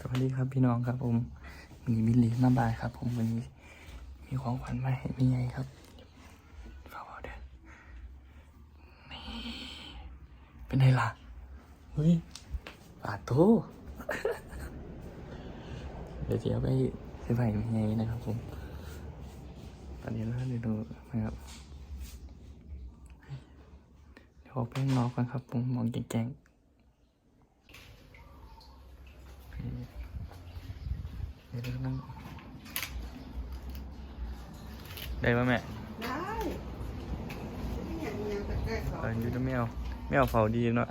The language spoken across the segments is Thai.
สวัสดีครับพี่น้องครับผมวันนี้มิลลีมาบายครับ ผมวันนี้มีของขวัญมาให้พี่ใหญ่ครับฝากเอาเด้อนี่เป็นไงล่ะเฮ้ยปาโตเดี๋ยวจะเอาไปซฟไห้พี่ใหญ่นะครับผมตอนนี้เราเดี๋ยวดูนะครับเดี๋ยวออกไปข้างนอกกันครับผมมองแจ้งๆ ดี๋ยวนั่งได้ป่ะแม่ได้ไม่อยากมีอย่างใกล้ๆเขาเอออยูแม่เอาไม่เอาเฝ้าดีเนาะ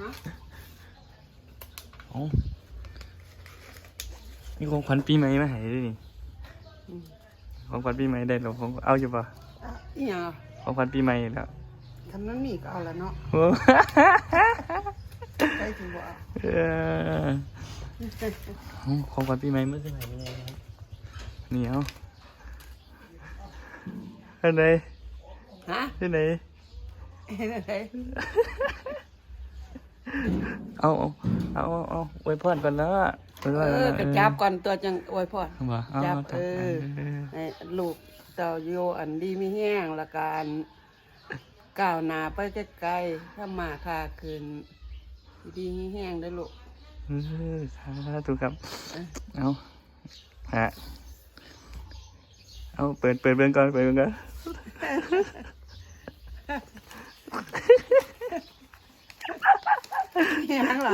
ฮะเอ้ามีของขวัญปีใหม่มาให้ด้วยนี่ของขวัญปีใหม่ได้หรอของเอาอยู่ปะอะอีหยังอะของขวัญปีใหม่แล้วทำนั้นมีก็เอาละเนาะโอ้ ใกล้ถึงบ่เอาเออเอา ของขวัญปีใหม่เมื่อไหร่ยังไงครับนี่เอาอันไหนฮะที่ไหนเห็นอะไรเอาเอาเอาเอาเอาไว้พรก่อนแล้วไว้พเอรก่อนอแล้วกระจับก่อนตัวจังอวยพรเอาบ่เอาจับเอาเออเออให้ลูกเต่าโยอันดีมีแห้งละการก้าวหน้าไปไกลๆถ้ามาค่าคืนดีมีแห้งได้อลูกเออ สาธุครับ เอาฮะเอาเปิดเปิดเบิ่งก่อนเปิดเบิ่งก่อนแห้งเหรอ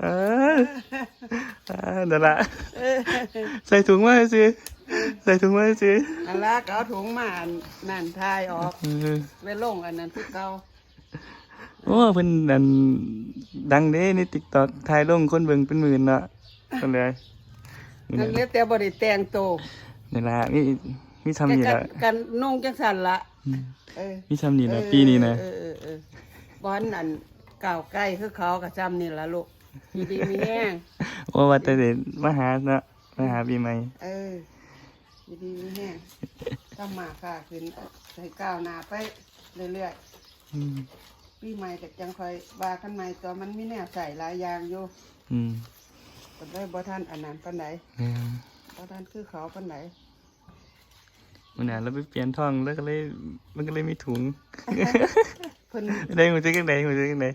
เอออ่าเดี๋ยวละเออใส่ถุงมาให้สิใส่ถุงมาให้สิอันละก็เอาถุงมาอันนั่นทายออกเออไว้ลงอันนั้นที่เก่า โอ้เพิ่นดันดังเด้ใน TikTok ถ่ายลงคนเบิ่งเป็นหมื่นเนาะก็เลยนี่นั่นแหเรียละกแต่บ่ได้แต่งโตวนี่ล่ะมีมีทำนี่กัละกันนุ่งจังสันละอืมเออมีทำนี่ละปีนี้นะ เออเออเออบอนอันก่าวใกล้คือเขากับจำนี่ละลูกดีดีมีแห้งโอ้ว่าแต่เด็กมาหาเนาะมาหาปีใหม่เออดีดีมีแห้งต้องมาค่ะขึ้นใส่ก้าวหน้าไปเรื่อยอืมๆ ปีใหม่ก็จังคอยว่ากันใหม่ตัวมันมีแนวใส่หลายอย่างอยู่อืมก็ได้บ่ท่านอันนั้นปานใดแม่นบ่ท่านคือเขาปานใดมันน่ะเราไปเปลี่ยนท่องแล้วก็เลยมันก็เลยมีถุง เพิ่นได้หัวใจกันไหนหัวใจกันไหน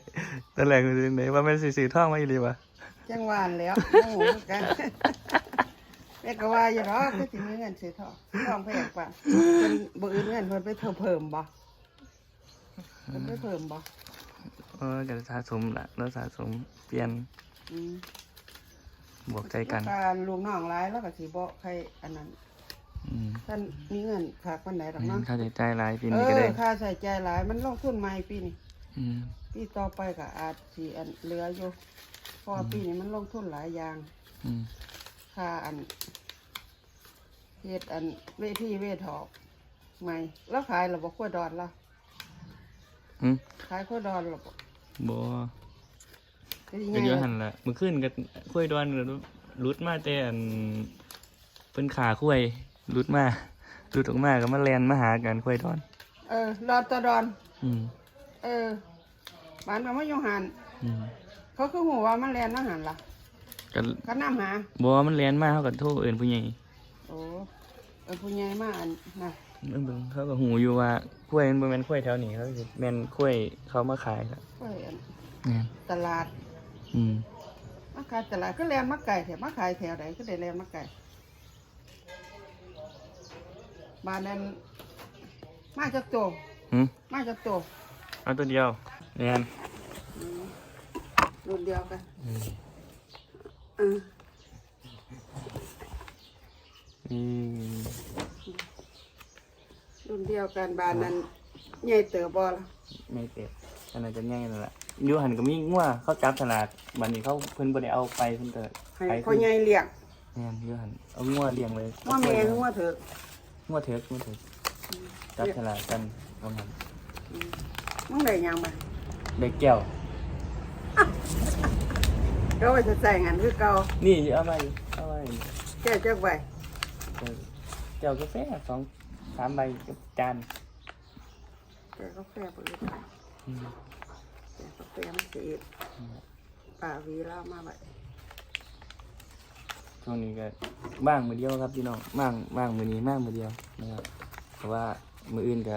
ตอนแรกหัวใจกันไหนว่ามันสื่อท่องมาอีหลีวะจังหวานแล้วโอ้โหกันแม่ก็ว่าอยู่เนาะคือสิมีเงินซื้อทองทองแพงป่ะเพิ่นบ่อื่นเงินเพิ่นไปเพิ่มเพิ่มบ่ เพิ่นไปเพิ่มบ่เออก็สะสมละแล้วสะสมเปลี่ยนอืมบวกใจกัน การลูกน้องหลายแล้วก็สิบ่ใครอันนั้นอืมท่านมีเงินฝากปานใดดอกอืมเนาะค่าใช้จ่ายหลายปีเอนี้ก็อได้ค่าใช้จ่ายหลายมันลงทุนใหม่ปีนี้อืมปีต่อไปก็อาจสิอันเหลืออยู่เพราะว่าปีนี้มันลงทุนหลายอย่าง อืมค่าอันเฮ็ดอันเวทีเวทอกใหม่แล้วขายระบบขั้วดอนละ อืมขายขั้วดอนระบบบ่ก็ดีก็ไงเยอะหันละเมื่อคืนก็คุยดวนก็รุดมาแต่อันเป็นขาคุยรุดมารุดออกมาก็มาแลนมาหากันคุยดอน เออดอนตัวดอน อืมเออบ้านก็ไม่ยงหันอืมเขาคือหัวว่ามันแลนมาหันล่ะก็เขานำหาบ่มันแลนมาเขาก็โทรเอิ้นผู้ใหญ่โอ้เออผู้ใหญ่มาอันนะ เบิ่งเบิ่งเขาก็หูอยู่ว่ากล้วยมันบ่แม่นกล้วยแถวนี้เขาสิแม่นกล้วยเขามาขายครับเอ้ยอันแม่นตลาดอืมมาขายตลาดก็แลนมาไก่แถวมาขายแถวไหนก็ได้แลนมาไก่บ้านนั้นมาจากโตหึมาจากโตเอาตัวเดียวแม่นรุ่นเดียวกันอืมเอออืม รุ่นเดียวกันบ้านนั้นใหญ่เติบบอละไม่เต็มอันนั้นจะง่ายนั่นแหละอยู่หันก็มีงัวเขาจับตลาดบัดนี้เขาเพิ่นบ่ได้เอาไปเพิ่นก็ให้ไปพ่อใหญ่เลี้ยงแม่นอยู่หันเอางัวเลี้ยงไว้ว่าแม่นว่าเถอะงัวเถิกงัวเถิกจับตลาดกันเอาหันมึงได้หยังบ่ได้แก้วก็ว่าจะใส่งานคือเก่านี่เอามาอีกเอามาอีกแก้จักใบแก้วกาแฟสอง สามใบกับจานแก้กาแฟบ่ได้อืมแก้กาแฟมันสิเอ็ดป่าวีเล่ามาไว้ช่วงนี้ก็บ้างมือเดียวครับพี่น้องบ้างบ้างมือนี้บ้างมือเดียวนะครับเพราะว่ามืออื่นก็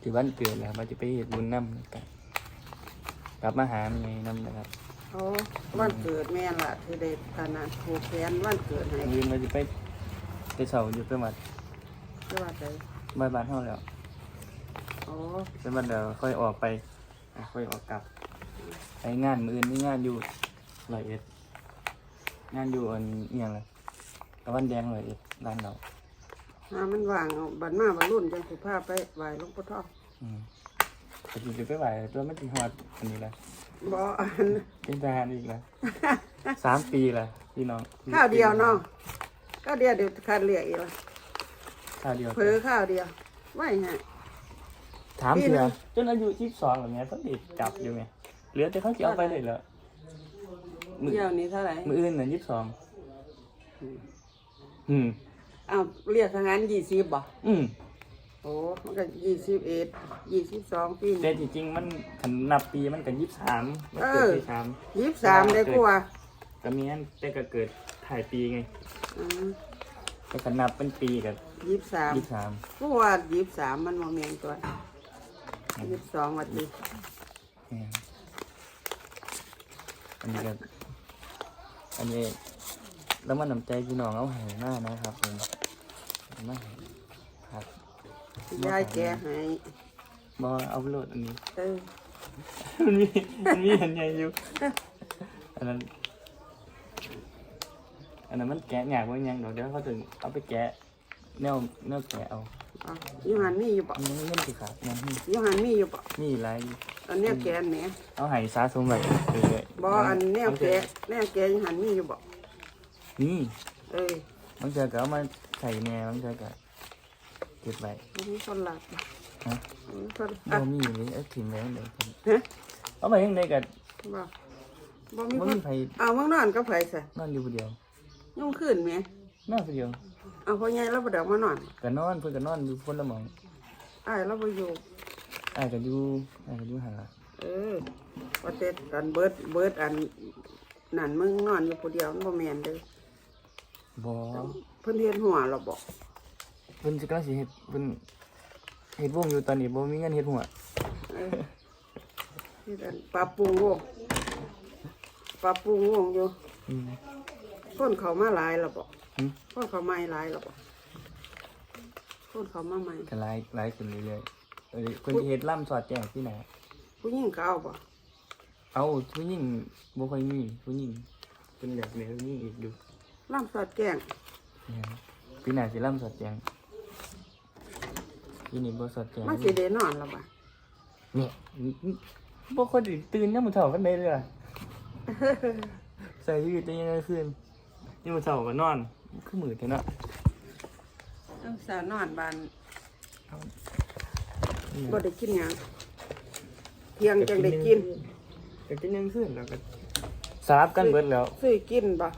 ที่วันเกิดแล้วมันจะไปเฮ็ดบุญน้ำกันกลับมาหาเมียน้ำนะครับเขาวันเกิดแม่ล่ะที่ได้ขนาดผูกแขนวันเกิดให้มืออื่นมันจะไปไปเสาอยู่ไป วัดที่ว่าใจบ้านบ้านเท่าแล้วโอ้เป็นวันเดียวค่อยออกไปอะค่อยออกกลับไปงานมืออื่นมีงานอยู่ร้อยเอ็ดงานอยู่อันเอียงเลยตะวันแดงร้อยเอ็ดร้านเราหามันว่างเอาบัดมาบัดรุ่นจังสิพาไปไหว้หลวงปู่ทองอืมแต่จริงๆไปไหวตัวไม่ถึงฮอดอันนี้ละบ่อัน เป็นทหารอีกแล้ว สามปีละพี่น้อง ข้าวเดียวเนาะข้าวเดียวเดี๋ยวคันเรียกอีกละ ข้าวเดียวเผลอข้าวเดียวไว้ฮะ ถามปีเถื่หนึ่องจนอายุยี่สิบสองแบบนี้เขาติดจับอยู่ไงเหลือแต่เขาจะเอาไปเลยเหรอมือเดียวนี้เท่าไหร่มืออื่นน่ะยี่สิบสองอืมอ้าวเรียกทางนั้นยี่สิบบ่อืมโอ้มันก็ยี่สิบเอ็ดยี่สิบสองปีแต่จริงๆมันขันนับปีมันกันยี่สิบสามมันเกิดที่สามยี่สิบสามได้กูว่าก็มีอันแต่ก็เกิดถ่ายปีไงอืมแต่ขันนับเป็นปีกับ ยี่สิบสามยี่สิบสามกูว่ายี่สิบสามมันโมเมนตัวยี่สิบสองวันดีเนี่ยอันนี้ก็อันนี้แล้วมันนำใจพี่น้องเอาใหายมากนะครับผมเอามาให้ครับยายแกให้บอเอาโหลดอันนี้ เออมันมีมันมีอันใหญ่อยู่ อันนั้น อันนั้นมันแกะยากว่ายังเดี๋ยวเดี๋ยวเขาถึงเอาไปแกะ แนวแนวแกะเอาเอาอยู่หันมีอยู่ปะอันนี้เงินสิครับนะนี่อยู่หันมีอยู่ปะมีหลายอยู่อันเนี้ยแกนแหนเอาใหายสะสมไว้เรื่อยๆบ่อันเนี้ยแกแน่แกอยู่หันมีอยู่ปะนี่เออบางเทื่อก็เอามาใส่แหน่บางเทื่อก็เก็บไว้บ่มีคนหลับฮะบ่มีคนบ่อะมีเลยเอาถิ่มไว้เลยฮะเอาไปยังไงก็บ่บ่มีบ่คนมีไผเอาเมื่อนอนก็ไผใส่นอนอยู่ผู้เดียวยุ่งขึ้นไหมนอนผู้เดียว เอาพ่อใหญ่เราบ่ได้เอามานอนก็นอนเพิ่นก็นอนอยู่คนละหม่องอ้ายเราบ่อยู่อ้ายก็อยู่อ้ายก็อยู่หาเออว่าแต่อันเบิดเบิดอันนั่นมึงนอนอยู่ผู้เดียวมันบ่แม่นเด้อบ่เพิ่นเฮ็ดหัวเราบ่เพิ่นสิกำลังสิเฮ็ดเพิ่นเฮ็ดวงอยู่ตอนนี้บ่มีเงินเฮ็ดหัวเออเฮ็ดอันปรับปรุงวงปรับปรุงวงอยู่อืมคนเขามาหลายแล้วบ่หึ คนเขามาหลายแล้วบ่คนเขามาใหม่ก็หลายหลายขึ้นเรื่อยๆเอ้ยเพิ่นสิเฮ็ดล่ำสอดแจ้งที่ไหนผู้หญิงก็เอาบ่เอาผู้หญิงบ่ค่อยมีผู้หญิงเพิ่นอยากเลี้ยงผู้หญิงอีกอยู่ล่ำสอดแกงเนี่ยปีหน้าสิล่ำสอดแจ้งปีนี้บ่สอดแจ้งมันสิได้นอนแล้วบ่เนี่ยบ่ค่อยได้ตื่นยามมื้อเช้ากันได้เลยอะใส่ชีวิตได้ยังไงขึ้นยามมื้อเช้าก็นอน คือมื้อเท่านั้นต้องสาวนอนบ้านเนี่ยบ่ได้กินหยังเที่ยงจังได้กินก็กินยังขึ้นแล้วก็สลับกันเบิดแล้วซื้อกินบ่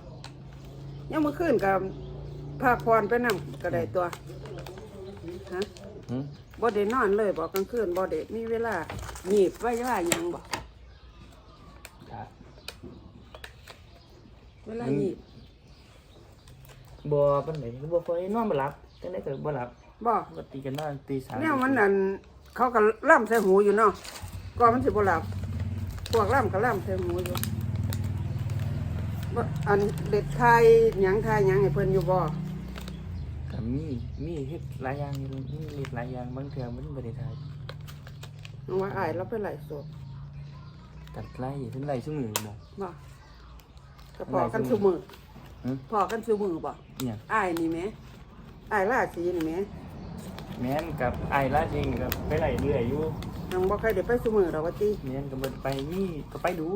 ยังมื้อคืนก็พาพรไปนํก็ได้ตัวฮะหึบ่ได้นอนเลยบ่กลางคืนบ่ได้มีเวลาหยีบไว้ว่าหยังบ่ครับเวลาหยีบ บ่ปานใดบ่ค่อยนอนบ่หลับจังได๋ก็บ่หลับบ่ปกติก็นอนตี3แนวมันนั่นเขาก็ล่ำใส่หูอยู่เนาะก่อนมันสิบ่หลับพวกล่ำก็ล่ำใส่หูอยู่บ่อันเด็ดไทยหยังไทยหยังให้เพิ่นอยู่บ่ก็มีมีเฮ็ดหลายอย่างอยู่มีเฮ็ดหลายอย่างบางเทื่อมันบ่ได้ทายน้องว่าอายเราไปไหลฟ์สดตัดไล่เพิ่นไล่ซุมื้อบ่บ่ก็พอกันซุมือ หึ พอกันซุมือบ่เนี่ยอายนี่แหมอายราศีนี่แหมแม่นกับอ้ายลาจริงก็ไปไล่เรื่อยอยู่ยังบ่เคยได้ไปซุมือดอกว่าติแม่นก็บ่ไปนี่ก็ไปดู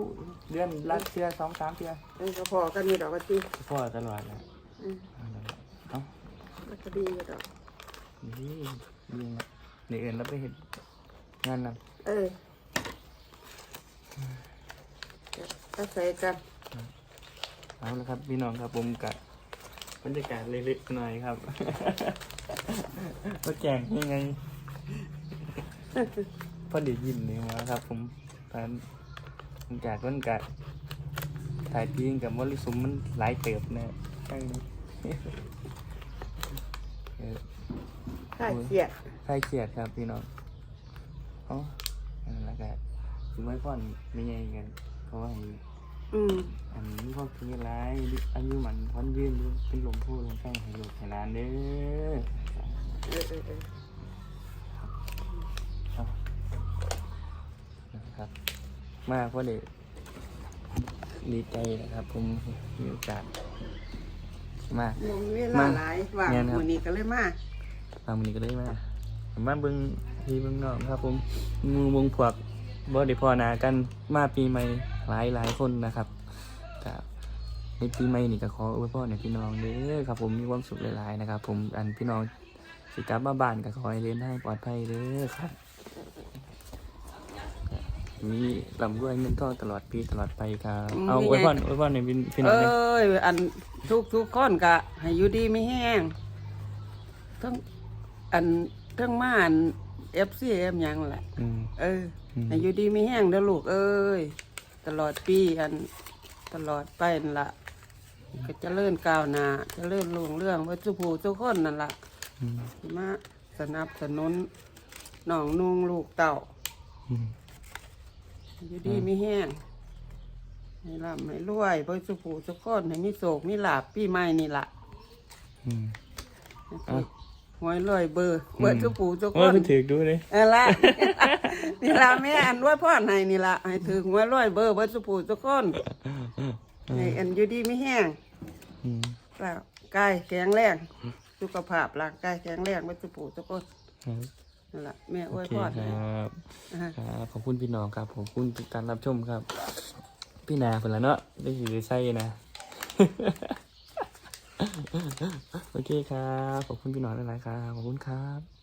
เดือนละเทื่อสองสามเทื่อเออก็พอกันนี่ดอกว่าติพ่อตลอดแหละอืมเอ้ามันก็ดีอยู่ดอกนี่ดีนะในอื่นแล้วไปเห็นงานนั้นเออก็ใส่กัน เอาละครับพี่น้องครับผมกับบรรยากาศเล็กๆหน่อยครับมาแก่งยังไงพอดียินเลยมาครับ ผมตอนบรรยากาศวันกัดถ่ายพีงกับมรสุมมันหลายเติบนะทั้งเออถ้าเครียดใครเครียดครับพี่น้องอ๋อนั่นแหละก็ถึงไม่พ่อนไม่ไงกันเพราะว่าอืม อันนี้ก็คือร้ายอายุมันพ้นยืนเป็นลวงพ่อหลวงแป้งให้ลูกให้หลานเด้อเออเออเออนะครับ มากเพราะเด็กดีใจนะครับ ผมมีโอกาสมากบ่มีเวลาหลายว่างมื้อนี้ก็เลยมามาวันนี้ก็ได้มาผมมาเบิ้งพี่เบิ้งน้องครับ ผมมือวงพวกบ่ได้พอหนากันมาปีใหม่หลายหลายคนนะครับ กับในปีใหม่นี่ก็ขออวยพรให้พี่น้องเด้อครับ ผมมีความสุขหลายๆนะครับ ผมอันพี่น้องสิกลับมาบ้านก็ขอให้เรียนให้ปลอดภัยเด้อครับมีลำรวยเงินทองตลอดปีตลอดไปครับ เอาอวยพรอวยพรให้พี่พี่น้องเอเด้อ้ยอันทุกทุกคนก็ให้อยู่ดีไม่แห้งทั้งอันทั้งมาอัน FCM หยังแหละอืมเอออมให้อยู่ดีไม่แห้งเด้อลูกเอ้ยตลอดปีอัน ตลอดไปนั่นละก็เจะเลื่อนก้าวหน้าเจะเลื่อนลุงเรื่องว่าจุผูทุกคนนั่นละอืมที่มาสนับสนุนน้องนุ่งลูกเต่าอืมอยู่ดีไม่แห้งให้ร่ำให้รวยเพื่อสุผูทุกคนให้มีโศกมีลาบปีใหม่นี่ละอืมอะหวยรวยเบอร์เบอร์สุผูทุกคโอ้ยนเพิ่นถือดูเลย เออละ นี่ละแม่อันรวยพ่อให้นี่ละให้ถือหวยรวยเบอร์เบอร์สุผูทุกคนให้อันอยู่ดีไม่แห้งอืมแล้วกายแข็งแรงสุขภาพร่างกายแข็งแรงเบอร์สุผูทุกคนครับนั่นละแม่อโอวยเคพรคให้รับอ่าครับขอบคุณพี่น้องครับขอบคุณทุกการรับชมครับ พี่นาเพิ่นละเนาะได้อยู่ได้ใส่นะโอเคครับ ขอบคุณพี่น้องหลายๆครับ ขอบคุณครับ